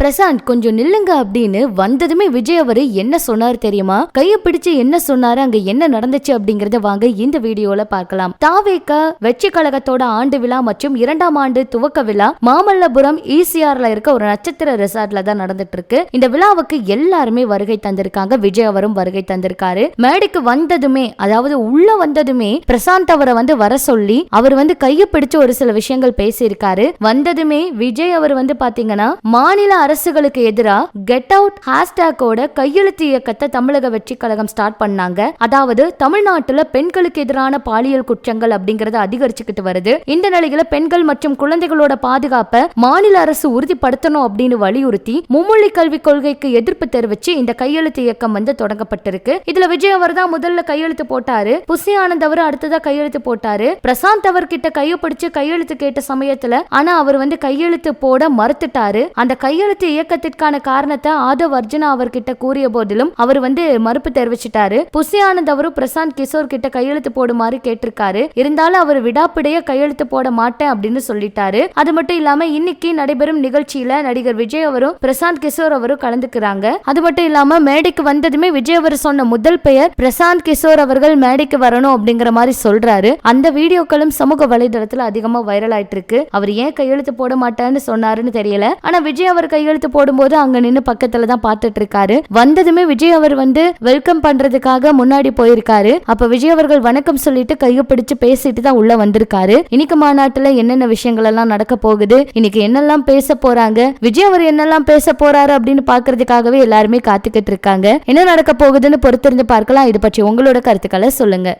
பிரசாந்த் கொஞ்சம் நில்லுங்க அப்படின்னு வந்ததுமே விஜய் அவரு என்ன சொன்னார் தெரியுமா? கைய பிடிச்சு என்ன சொன்னாரு அங்க என்ன நடந்துச்சு அப்படிங்கறத வாங்க இந்த வீடியோல பார்க்கலாம். தாவேக்க வெற்றி கழகத்தோட ஆண்டு விழா மற்றும் இரண்டாம் ஆண்டு துவக்க விழா மாமல்லபுரம் ஈசிஆர்ல இருக்க ஒரு நட்சத்திர ரெசார்ட்ல தான் நடந்துட்டு இருக்கு இந்த விழாவுக்கு எல்லாருமே வருகை தந்திருக்காங்க. விஜய் அவரும் வருகை தந்திருக்காரு. மேடைக்கு வந்ததுமே அதாவது உள்ள வந்ததுமே பிரசாந்த் அவரை வந்து வர சொல்லி அவர் வந்து கைய பிடிச்சு ஒரு சில விஷயங்கள் பேசியிருக்காரு. வந்ததுமே விஜய் அவர் வந்து பாத்தீங்கன்னா மாநில அரசுகளுக்கு எதிராக கெட் அவுட் ஹேஷ்டேக்கோட கையெழுத்து இயக்கத்தை தமிழக வெற்றி கழகம் ஸ்டார்ட் பண்ணாங்க. அதாவது தமிழ்நாட்டுல பெண்களுக்கு எதிரான பாலியல் குற்றங்கள் அப்படிங்கறது அதிகரிச்சுக்கிட்டு வருது. இந்த நிலையில பெண்கள் மற்றும் குழந்தைகளோட பாதுகாப்பை மாநில அரசு உறுதிப்படுத்தணும் அப்படின்னு வலியுறுத்தி மும்மொழி கல்விக் கொள்கைக்கு எதிர்ப்பு தெரிவிச்சு இந்த கையெழுத்து இயக்கம் வந்து தொடங்கப்பட்டிருக்கு. இதுல விஜய் அவர் தான் முதல்ல கையெழுத்து போட்டாரு. புசி ஆனந்த் அவர் அடுத்ததா கையெழுத்து போட்டாரு. பிரசாந்த் அவர் கிட்ட கையை பிடிச்சு கையெழுத்து கேட்ட சமயத்துல ஆனா அவர் வந்து கையெழுத்து போட மறுத்துட்டாரு. அந்த கையெழுத்து விபத்து இயக்கத்திற்கான காரணத்தை ஆதவ் அர்ஜுனா அவர்கிட்ட கூறிய போதிலும் அவர் வந்து மறுப்பு தெரிவிச்சிட்டாரு. புசி ஆனந்த் அவரும் பிரசாந்த் கிஷோர் கிட்ட கையெழுத்து போடுமாறு கேட்டிருக்காரு. இருந்தாலும் அவர் விடாப்பிடைய கையெழுத்து போட மாட்டேன் அப்படின்னு சொல்லிட்டாரு. அது மட்டும் இல்லாம இன்னைக்கு நடைபெறும் நிகழ்ச்சியில நடிகர் விஜய் அவரும் பிரசாந்த் கிஷோர் அவரும் கலந்துக்கிறாங்க. அது மட்டும் இல்லாம மேடைக்கு வந்ததுமே விஜய் அவர் சொன்ன முதல் பெயர் பிரசாந்த் கிஷோர் அவர்கள் மேடைக்கு வரணும் அப்படிங்கிற மாதிரி சொல்றாரு. அந்த வீடியோக்களும் சமூக வலைதளத்துல அதிகமா வைரல் ஆயிட்டு இருக்கு அவர் ஏன் கையெழுத்து போட மாட்டேன்னு சொன்னாருன்னு தெரியல. ஆனா விஜய் அவர் கையெழுத்து போடும்போது அங்க நின்னு பக்கத்துல தான் பார்த்துட்டு இருக்காரு வந்ததுமே விஜய் அவர் வந்து வெல்கம் பண்றதுக்காக முன்னாடி போயிருக்காரு. அப்ப விஜய் அவர்கள் வணக்கம் சொல்லிட்டு கையை பிடிச்சு பேசிட்டு தான் உள்ள வந்திருக்காரு. இன்னைக்கு மாநாட்டுல என்னென்ன விஷயங்கள் எல்லாம் நடக்க போகுது? இன்னைக்கு என்னெல்லாம் பேச போறாங்க? விஜய் அவர் என்னெல்லாம் பேச போறாரு அப்படின்னு பாக்குறதுக்காகவே எல்லாருமே காத்துக்கிட்டு இருக்காங்க. என்ன நடக்க போகுதுன்னு பொறுத்திருந்து பார்க்கலாம். இது பற்றி உங்களோட கருத்துக்களை சொல்லுங்க.